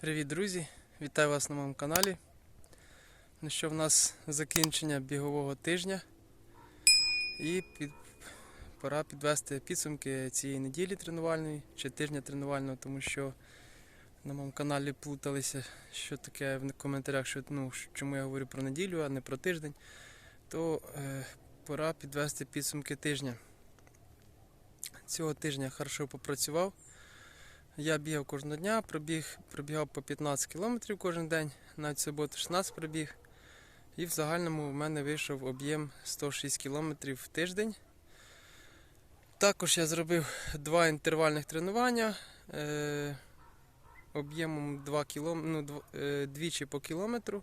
Привіт, друзі! Вітаю вас на моєму каналі. Ну що в нас закінчення бігового тижня. І під... пора підвести підсумки цієї неділі тренувальної чи тижня тренувального, тому що на моєму каналі плуталися, що таке в коментарях, що, ну, чому я говорю про неділю, а не про тиждень. То е, пора підвести підсумки тижня. Цього тижня хорошо попрацював. Я бігав кожного дня, пробіг, пробігав по 15 кілометрів кожен день, навіть суботу 16 пробіг. І в загальному в мене вийшов об'єм 106 кілометрів в тиждень. Також я зробив два інтервальних тренування е, об'ємом 2 кілом, ну, дв, е, двічі по кілометру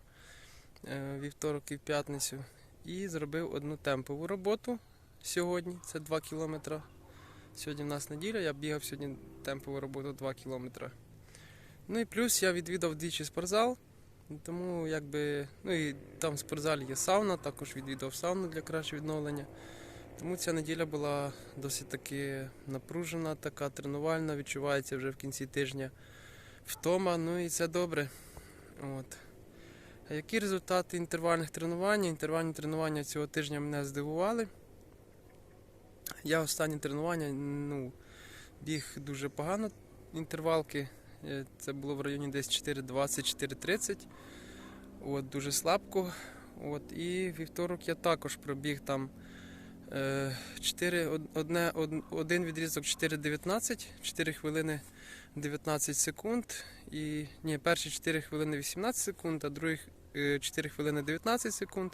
е, вівторок і в п'ятницю. І зробив одну темпову роботу сьогодні, це 2 кілометри. Сьогодні в нас неділя, я бігав сьогодні темпову роботу 2 кілометри. Ну і плюс я відвідав двічі спортзал, тому якби, ну і там в спортзалі є сауна, також відвідав сауну для кращого відновлення. Тому ця неділя була досить таки напружена, така тренувальна, відчувається вже в кінці тижня втома, ну і це добре. От. А які результати інтервальних тренувань? Інтервальні тренування цього тижня мене здивували. Я останні тренування ну, біг дуже погано інтервалки. Е, Це було в районі десь 4.20-4.30. От, дуже слабко. От, і вівторок я також пробіг там е, 4, одне, один відрізок 4.19, 4 хвилини 19 секунд. І, ні, перші 4 хвилини 18 секунд, а другі е, 4 хвилини 19 секунд.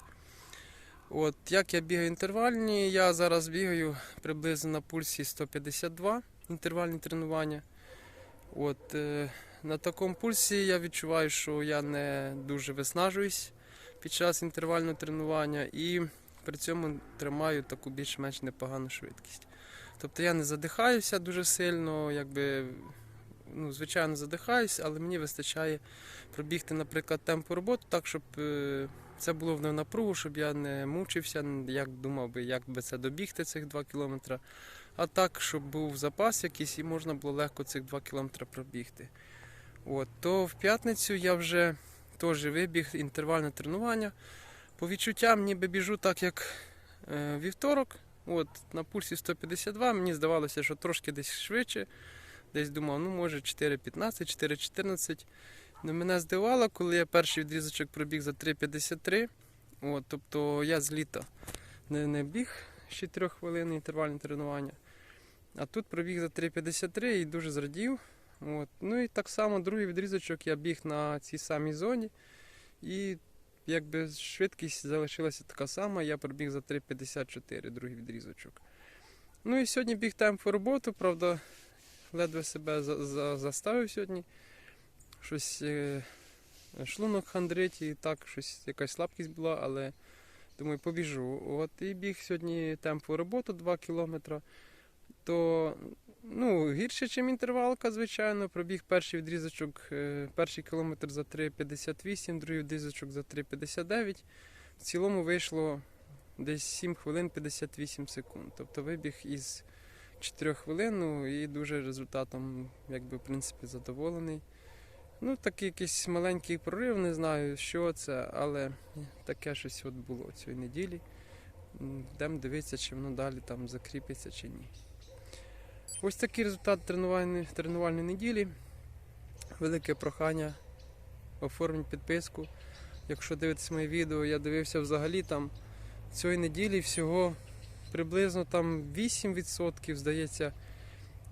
От, як я бігаю інтервальні, я зараз бігаю приблизно на пульсі 152 інтервальні тренування. От, е, на такому пульсі я відчуваю, що я не дуже виснажуюсь під час інтервального тренування і при цьому тримаю таку більш-менш непогану швидкість. Тобто я не задихаюся дуже сильно, якби, ну, звичайно, задихаюся, але мені вистачає пробігти, наприклад, темпу роботи так, щоб. е, це було в напругу, щоб я не мучився, як думав би, як би це добігти цих 2 кілометри. А так, щоб був запас якийсь і можна було легко цих 2 кілометри пробігти. От, то в п'ятницю я вже теж вибіг інтервальне тренування. По відчуттям ніби біжу так, як е, вівторок. От, на пульсі 152, мені здавалося, що трошки десь швидше. Десь думав, ну може 4.15, 4.14. Ну, мене здивувало, коли я перший відрізочок пробіг за 3,53. От, тобто я з літа не, не біг ще 3 хвилини інтервальне тренування. А тут пробіг за 3,53 і дуже зрадів. От. Ну і так само другий відрізочок я біг на цій самій зоні. І якби швидкість залишилася така сама, я пробіг за 3,54, другий відрізочок. Ну і сьогодні біг темпу роботу, правда, ледве себе за, за, заставив сьогодні щось е, шлунок хандрить і так, щось якась слабкість була, але думаю, побіжу. От і біг сьогодні темпу роботу 2 кілометри. То ну, гірше, ніж інтервалка, звичайно. Пробіг перший відрізочок, е, перший кілометр за 3,58, другий відрізочок за 3,59. В цілому вийшло десь 7 хвилин 58 секунд. Тобто вибіг із 4 хвилин ну, і дуже результатом, якби, в принципі, задоволений. Ну, такий якийсь маленький прорив, не знаю, що це, але таке щось от було цієї неділі. Йдемо дивитися, чи воно далі там закріпиться чи ні. Ось такий результат тренувальної, тренувальної неділі. Велике прохання. Оформіть підписку. Якщо дивитесь моє відео, я дивився взагалі там цієї неділі всього приблизно там 8%, здається,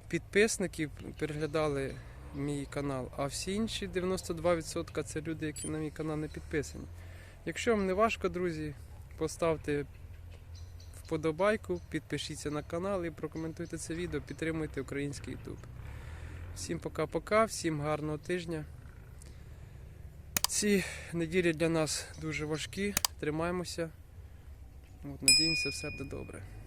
підписників переглядали мій канал, а всі інші 92% це люди, які на мій канал не підписані. Якщо вам не важко, друзі, поставте вподобайку, підпишіться на канал і прокоментуйте це відео, підтримуйте український YouTube. Всім пока-пока, всім гарного тижня. Ці неділі для нас дуже важкі, тримаємося. От, Надіємося, все буде добре.